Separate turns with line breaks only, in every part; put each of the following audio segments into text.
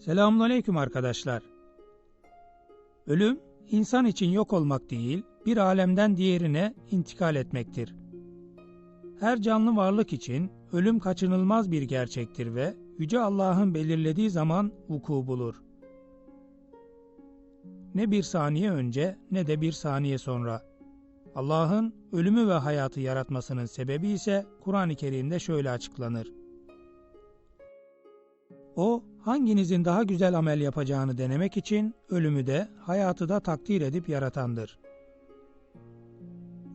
Selamünaleyküm arkadaşlar. Ölüm, insan için yok olmak değil, bir alemden diğerine intikal etmektir. Her canlı varlık için ölüm kaçınılmaz bir gerçektir ve Yüce Allah'ın belirlediği zaman vuku bulur. Ne bir saniye önce ne de bir saniye sonra. Allah'ın ölümü ve hayatı yaratmasının sebebi ise Kur'an-ı Kerim'de şöyle açıklanır. O, hanginizin daha güzel amel yapacağını denemek için ölümü de, hayatı da takdir edip yaratandır.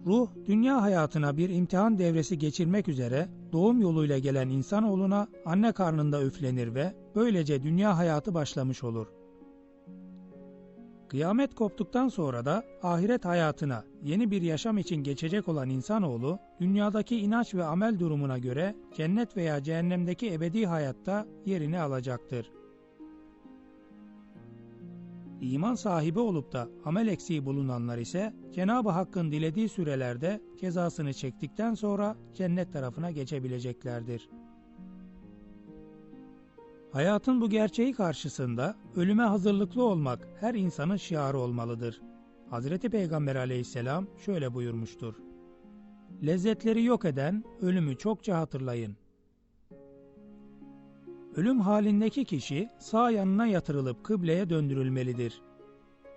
Ruh, dünya hayatına bir imtihan devresi geçirmek üzere doğum yoluyla gelen insanoğluna anne karnında üflenir ve böylece dünya hayatı başlamış olur. Kıyamet koptuktan sonra da ahiret hayatına yeni bir yaşam için geçecek olan insanoğlu, dünyadaki inanç ve amel durumuna göre cennet veya cehennemdeki ebedi hayatta yerini alacaktır. İman sahibi olup da amel eksiği bulunanlar ise Cenab-ı Hakk'ın dilediği sürelerde cezasını çektikten sonra cennet tarafına geçebileceklerdir. Hayatın bu gerçeği karşısında ölüme hazırlıklı olmak her insanın şiarı olmalıdır. Hazreti Peygamber aleyhisselam şöyle buyurmuştur. Lezzetleri yok eden ölümü çokça hatırlayın. Ölüm halindeki kişi sağ yanına yatırılıp kıbleye döndürülmelidir.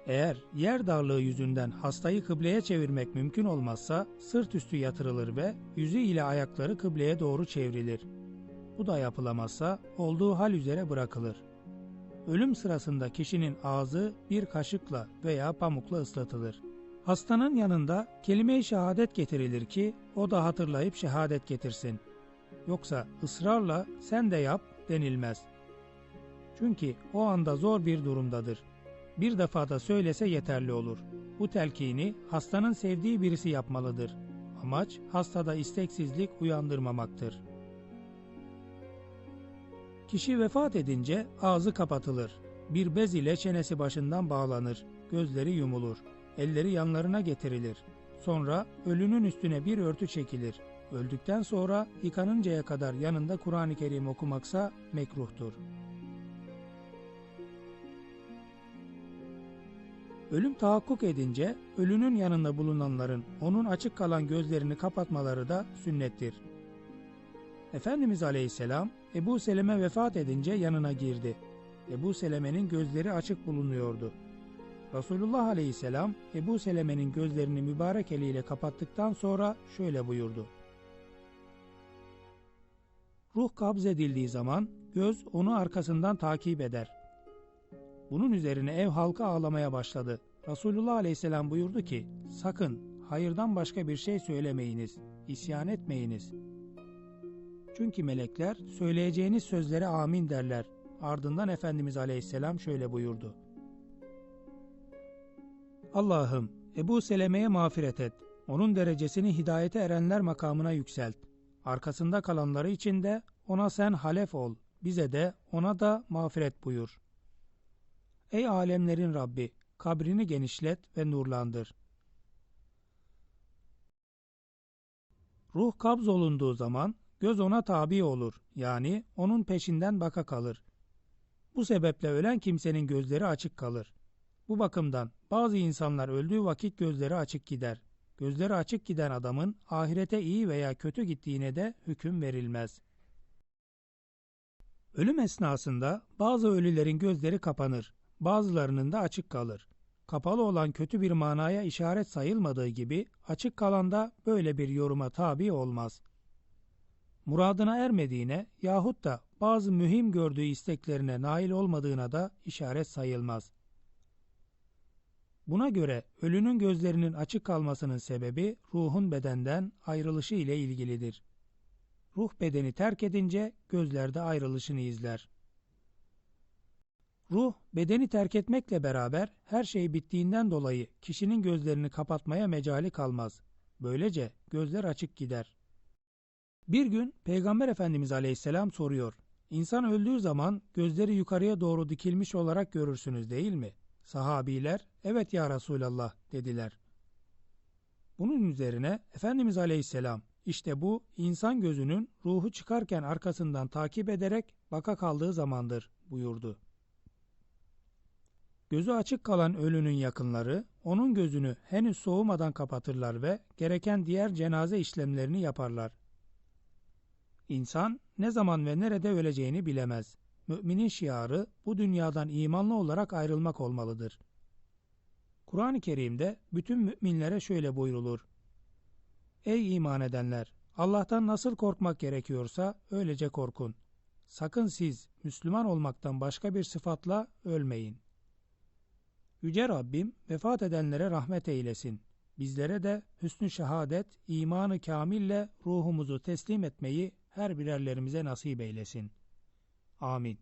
Eğer yer darlığı yüzünden hastayı kıbleye çevirmek mümkün olmazsa sırt üstü yatırılır ve yüzü ile ayakları kıbleye doğru çevrilir. Bu da yapılamazsa olduğu hal üzere bırakılır. Ölüm sırasında kişinin ağzı bir kaşıkla veya pamukla ıslatılır. Hastanın yanında kelime-i şehadet getirilir ki o da hatırlayıp şehadet getirsin. Yoksa ısrarla sen de yap denilmez. Çünkü o anda zor bir durumdadır. Bir defa da söylese yeterli olur. Bu telkini hastanın sevdiği birisi yapmalıdır. Amaç hastada isteksizlik uyandırmamaktır. Kişi vefat edince ağzı kapatılır. Bir bez ile çenesi başından bağlanır. Gözleri yumulur. Elleri yanlarına getirilir. Sonra ölünün üstüne bir örtü çekilir. Öldükten sonra yıkanıncaya kadar yanında Kur'an-ı Kerim okumaksa mekruhtur. Ölüm tahakkuk edince ölünün yanında bulunanların onun açık kalan gözlerini kapatmaları da sünnettir. Efendimiz Aleyhisselam Ebu Seleme vefat edince yanına girdi. Ebu Seleme'nin gözleri açık bulunuyordu. Resulullah Aleyhisselam Ebu Seleme'nin gözlerini mübarek eliyle kapattıktan sonra şöyle buyurdu. Ruh kabz edildiği zaman göz onu arkasından takip eder. Bunun üzerine ev halkı ağlamaya başladı. Resulullah Aleyhisselam buyurdu ki, sakın hayırdan başka bir şey söylemeyiniz, isyan etmeyiniz. Çünkü melekler söyleyeceğiniz sözlere amin derler. Ardından Efendimiz Aleyhisselam şöyle buyurdu. Allah'ım Ebu Seleme'ye mağfiret et. Onun derecesini hidayete erenler makamına yükselt. Arkasında kalanları için de ona sen halef ol. Bize de ona da mağfiret buyur. Ey alemlerin Rabbi! Kabrini genişlet ve nurlandır. Ruh kabz olunduğu zaman göz ona tabi olur. Yani onun peşinden baka kalır. Bu sebeple ölen kimsenin gözleri açık kalır. Bu bakımdan bazı insanlar öldüğü vakit gözleri açık gider. Gözleri açık giden adamın ahirete iyi veya kötü gittiğine de hüküm verilmez. Ölüm esnasında bazı ölülerin gözleri kapanır, bazılarının da açık kalır. Kapalı olan kötü bir manaya işaret sayılmadığı gibi açık kalan da böyle bir yoruma tabi olmaz. Muradına ermediğine yahut da bazı mühim gördüğü isteklerine nail olmadığına da işaret sayılmaz. Buna göre ölünün gözlerinin açık kalmasının sebebi ruhun bedenden ayrılışı ile ilgilidir. Ruh bedeni terk edince gözler de ayrılışını izler. Ruh bedeni terk etmekle beraber her şey bittiğinden dolayı kişinin gözlerini kapatmaya mecali kalmaz. Böylece gözler açık gider. Bir gün Peygamber Efendimiz Aleyhisselam soruyor. İnsan öldüğü zaman gözleri yukarıya doğru dikilmiş olarak görürsünüz değil mi? Sahabiler evet ya Resulallah dediler. Bunun üzerine Efendimiz Aleyhisselam işte bu insan gözünün ruhu çıkarken arkasından takip ederek baka kaldığı zamandır buyurdu. Gözü açık kalan ölünün yakınları onun gözünü henüz soğumadan kapatırlar ve gereken diğer cenaze işlemlerini yaparlar. İnsan ne zaman ve nerede öleceğini bilemez. Müminin şiarı bu dünyadan imanlı olarak ayrılmak olmalıdır. Kur'an-ı Kerim'de bütün müminlere şöyle buyrulur. Ey iman edenler! Allah'tan nasıl korkmak gerekiyorsa öylece korkun. Sakın siz Müslüman olmaktan başka bir sıfatla ölmeyin. Yüce Rabbim vefat edenlere rahmet eylesin. Bizlere de hüsnü şehadet, imanı kamille ruhumuzu teslim etmeyi her birerlerimize nasip eylesin. Amin.